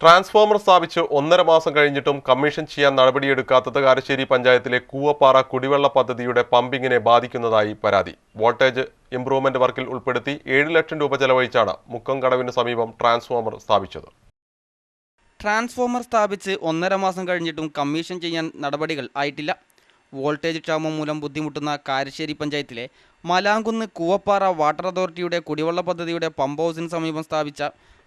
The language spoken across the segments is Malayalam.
ട്രാൻസ്ഫോമർ സ്ഥാപിച്ച് ഒന്നര മാസം കഴിഞ്ഞിട്ടും കമ്മീഷൻ ചെയ്യാൻ നടപടിയെടുക്കാത്തത് കാരശ്ശേരി പഞ്ചായത്തിലെ കൂവപ്പാറ കുടിവെള്ള പദ്ധതിയുടെ പമ്പിങ്ങിനെ ബാധിക്കുന്നതായി പരാതി. വോൾട്ടേജ് ഇംപ്രൂവ്മെന്റ് വർക്കിൽ ഉൾപ്പെടുത്തി ഏഴ് ലക്ഷം രൂപ ചെലവഴിച്ചാണ് മുക്കം കടവിന് സമീപം ട്രാൻസ്ഫോമർ സ്ഥാപിച്ചത്. ട്രാൻസ്ഫോമർ സ്ഥാപിച്ച് ഒന്നര മാസം കഴിഞ്ഞിട്ടും കമ്മീഷൻ ചെയ്യാൻ നടപടികൾ ആയിട്ടില്ല. വോൾട്ടേജ് ക്ഷാമം മൂലം ബുദ്ധിമുട്ടുന്ന കാരശ്ശേരി പഞ്ചായത്തിലെ മലാങ്കുന്ന് കൂവപ്പാറ വാട്ടർ അതോറിറ്റിയുടെ കുടിവെള്ള പദ്ധതിയുടെ പമ്പ് ഹൗസിന് സമീപം സ്ഥാപിച്ച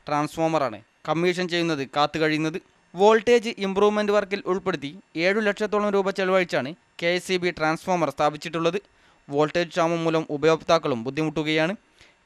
ട്രാൻസ്ഫോമറാണ് കമ്മീഷൻ ചെയ്യുന്നത് കാത്തു കഴിയുന്നത്. വോൾട്ടേജ് ഇംപ്രൂവ്മെന്റ് വർക്കിൽ ഉൾപ്പെടുത്തി ഏഴു ലക്ഷത്തോളം രൂപ ചെലവഴിച്ചാണ് കെ ട്രാൻസ്ഫോമർ സ്ഥാപിച്ചിട്ടുള്ളത്. വോൾട്ടേജ് ക്ഷാമം മൂലം ഉപയോക്താക്കളും ബുദ്ധിമുട്ടുകയാണ്.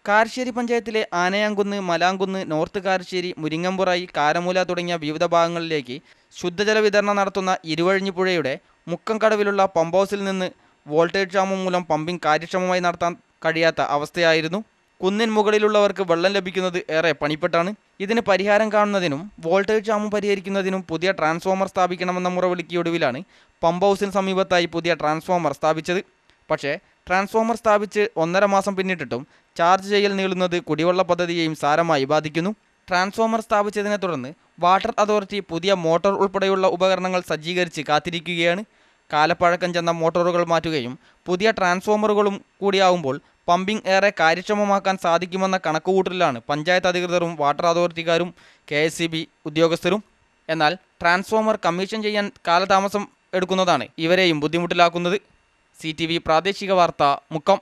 കാരശ്ശേരി പഞ്ചായത്തിലെ ആനയാങ്കുന്ന് മലാങ്കുന്ന് നോർത്ത് കാരശ്ശേരി മുരിങ്ങമ്പുറായി കാരമൂല തുടങ്ങിയ വിവിധ ഭാഗങ്ങളിലേക്ക് ശുദ്ധജല വിതരണം നടത്തുന്ന ഇരുവഴിഞ്ഞി പുഴയുടെ മുക്കം കടവിലുള്ള പമ്പ് ഹൗസിൽ നിന്ന് വോൾട്ടേജ് ക്ഷാമം മൂലം പമ്പിംഗ് കാര്യക്ഷമമായി നടത്താൻ കഴിയാത്ത അവസ്ഥയായിരുന്നു. കുന്നിൻ മുകളിലുള്ളവർക്ക് വെള്ളം ലഭിക്കുന്നത് ഏറെ പണിപ്പെട്ടാണ്. ഇതിന് പരിഹാരം കാണുന്നതിനും വോൾട്ടേജ് ക്ഷാമം പരിഹരിക്കുന്നതിനും പുതിയ ട്രാൻസ്ഫോമർ സ്ഥാപിക്കണമെന്ന മുറവിളിക്കൊടുവിലാണ് പമ്പ് ഹൗസിന് സമീപത്തായി പുതിയ ട്രാൻസ്ഫോമർ സ്ഥാപിച്ചത്. പക്ഷേ ട്രാൻസ്ഫോമർ സ്ഥാപിച്ച് ഒന്നര മാസം പിന്നിട്ടിട്ടും ചാർജ് ചെയ്യൽ നീളുന്നത് കുടിവെള്ള പദ്ധതിയെയും സാരമായി ബാധിക്കുന്നു. ട്രാൻസ്ഫോമർ സ്ഥാപിച്ചതിനെ തുടർന്ന് വാട്ടർ അതോറിറ്റി പുതിയ മോട്ടോർ ഉൾപ്പെടെയുള്ള ഉപകരണങ്ങൾ സജ്ജീകരിച്ച് കാത്തിരിക്കുകയാണ്. കാലപ്പഴക്കം ചെന്ന മോട്ടോറുകൾ മാറ്റുകയും പുതിയ ട്രാൻസ്ഫോമറുകളും കൂടിയാവുമ്പോൾ പമ്പിംഗ് ഏറെ കാര്യക്ഷമമാക്കാൻ സാധിക്കുമെന്ന കണക്കുകൂട്ടലിലാണ് പഞ്ചായത്ത് അധികൃതരും വാട്ടർ അതോറിറ്റിക്കാരും കെ ഉദ്യോഗസ്ഥരും. എന്നാൽ ട്രാൻസ്ഫോമർ കമ്മീഷൻ ചെയ്യാൻ കാലതാമസം എടുക്കുന്നതാണ് ഇവരെയും ബുദ്ധിമുട്ടിലാക്കുന്നത്. സി പ്രാദേശിക വാർത്ത മുക്കം.